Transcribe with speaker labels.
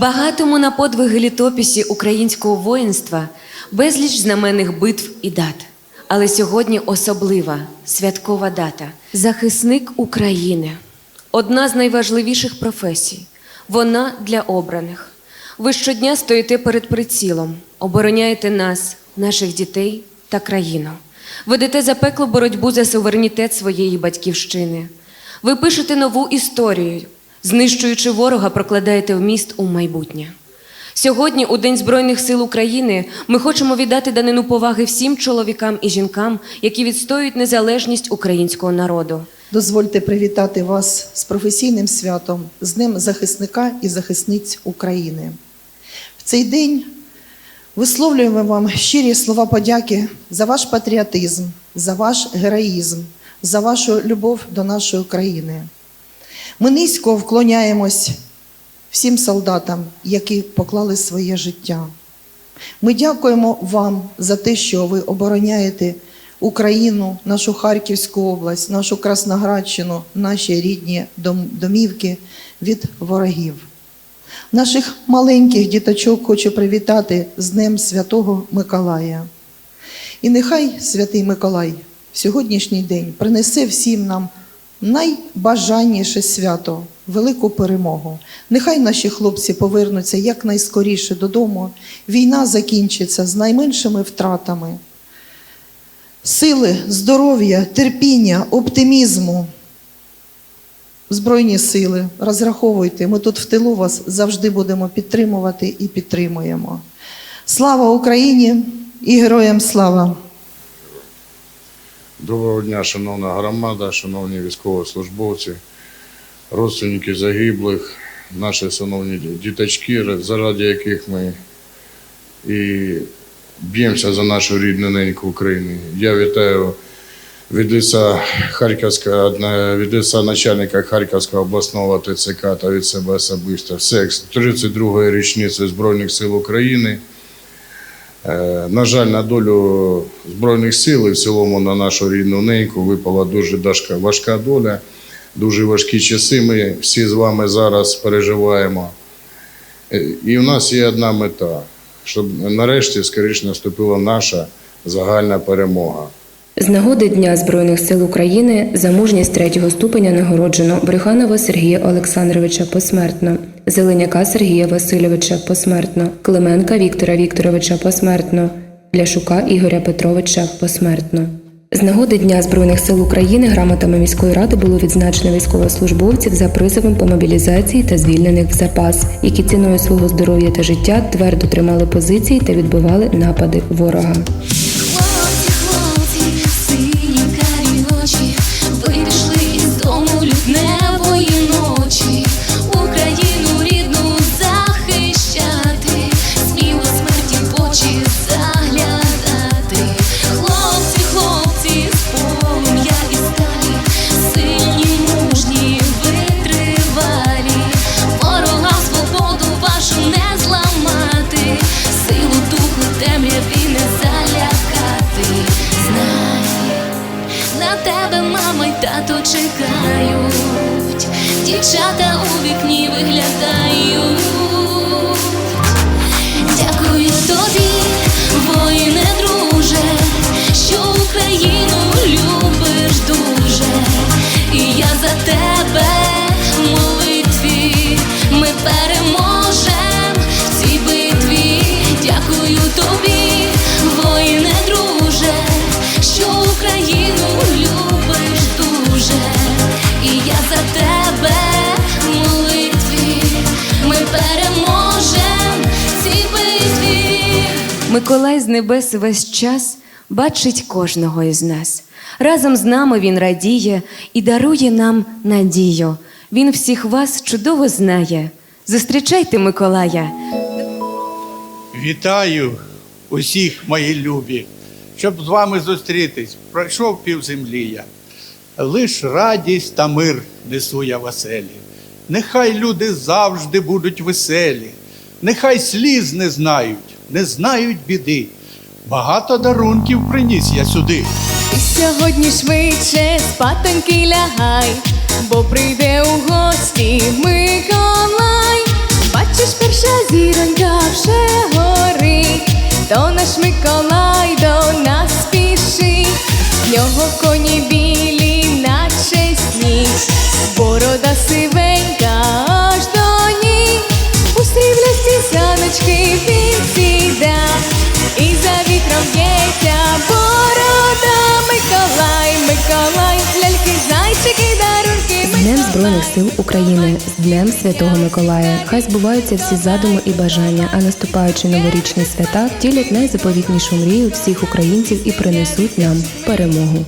Speaker 1: багатому на подвиги літописі українського воїнства безліч знаменних битв і дат. Але сьогодні особлива святкова дата захисник України. Одна з найважливіших професій. Вона для обраних. Ви щодня стоїте перед прицілом, обороняєте нас, наших дітей та країну. Ведете запеклу боротьбу за суверенітет своєї батьківщини. Ви пишете нову історію, знищуючи ворога, прокладаєте вміст у майбутнє. Сьогодні, у День Збройних сил України, ми хочемо віддати данину поваги всім чоловікам і жінкам, які відстоюють незалежність українського народу.
Speaker 2: Дозвольте привітати вас з професійним святом, з Днем захисника і захисниць України. В цей день висловлюємо вам щирі слова подяки за ваш патріотизм, за ваш героїзм, за вашу любов до нашої країни. Ми низько вклоняємось всім солдатам, які поклали своє життя. Ми дякуємо вам за те, що ви обороняєте Україну, нашу Харківську область, нашу Красноградщину, наші рідні домівки від ворогів. Наших маленьких діточок хочу привітати з Днем Святого Миколая. І нехай Святий Миколай в сьогоднішній день принесе всім нам найбажанніше свято, велику перемогу. Нехай наші хлопці повернуться якнайскоріше додому. Війна закінчиться з найменшими втратами. Сили, здоров'я, терпіння, оптимізму. Збройні сили, розраховуйте, ми тут в тилу вас завжди будемо підтримувати і підтримуємо. Слава Україні і героям слава!
Speaker 3: Доброго дня, шановна громада, шановні військовослужбовці, родственники загиблих, наші шановні діточки, заради яких ми і б'ємося за нашу рідну неньку Україну. Я вітаю від лиця Харківська, від лиця начальника Харківського обласного ТЦК та від себе особисто з 32-ї річниці Збройних сил України. Е, На жаль, на долю Збройних сил і в цілому на нашу рідну неньку випала дуже важка, доля, дуже важкі часи. Ми всі з вами зараз переживаємо. Е, І в нас є одна мета, щоб нарешті скоріше наступила наша загальна перемога.
Speaker 4: З нагоди Дня Збройних сил України за мужність третього ступеня нагороджено Брюханова Сергія Олександровича посмертно, Зеленяка Сергія Васильовича посмертно, Клименка Віктора Вікторовича посмертно, Ляшука Ігоря Петровича посмертно. З нагоди Дня Збройних сил України грамотами міської ради було відзначено військовослужбовців за призовом по мобілізації та звільнених в запас, які ціною свого здоров'я та життя твердо тримали позиції та відбивали напади ворога.
Speaker 5: Тато чекають, дівчата у вікні виглядають. Переможем в цій битві.
Speaker 1: Миколай з небес весь час бачить кожного із нас. Разом з нами він радіє і дарує нам надію. Він всіх вас чудово знає. Зустрічайте Миколая.
Speaker 6: Вітаю усіх, мої любі, щоб з вами зустрітись. Пройшов пів землі я. Лиш радість та мир несу я в оселі. Нехай люди завжди будуть веселі, нехай сліз не знають, не знають біди. Багато дарунків приніс я сюди.
Speaker 7: Сьогодні швидше спатоньки лягай, бо прийде у гості Миколай. Миколай, ляльки, зайчики, дарунки.
Speaker 4: З Днем Збройних сил України, з Днем Святого Миколая. Хай збуваються всі задуми і бажання, а наступаючи новорічні свята, втілять найзаповітнішу мрію всіх українців і принесуть нам перемогу.